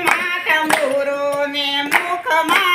ના તંબુરો ને મુખમાં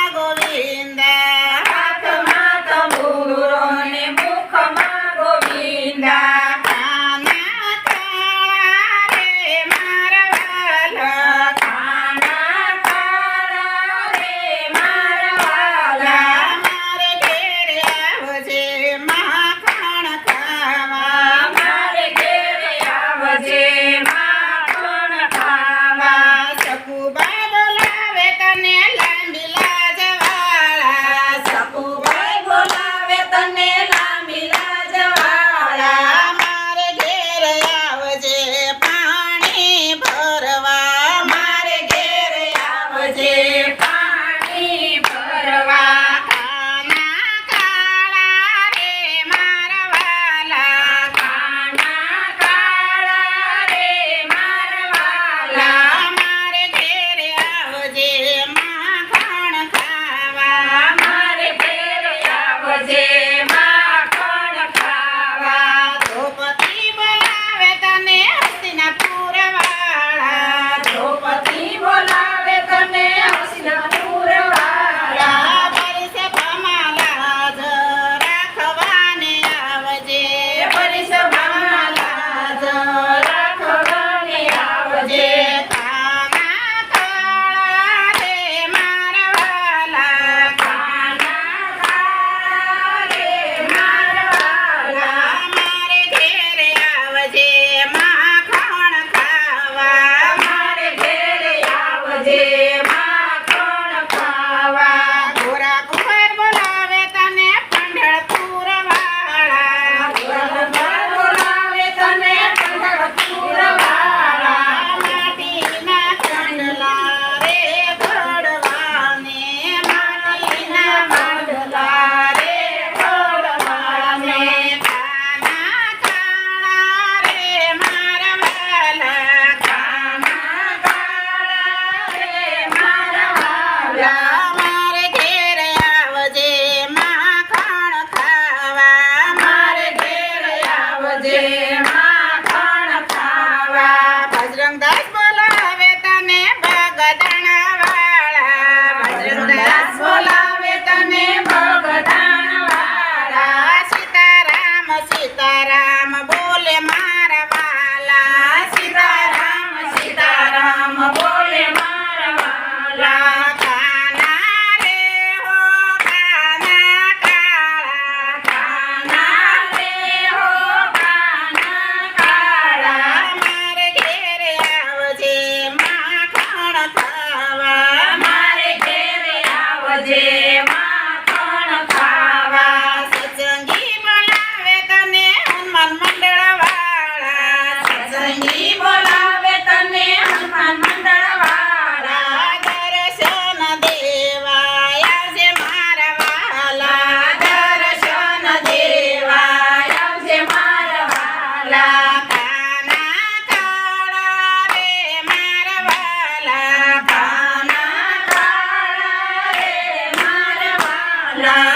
સત્સંગી બોલાવે તને હનુમાન મંડળ વાળા સત્સંગી બોલાવે la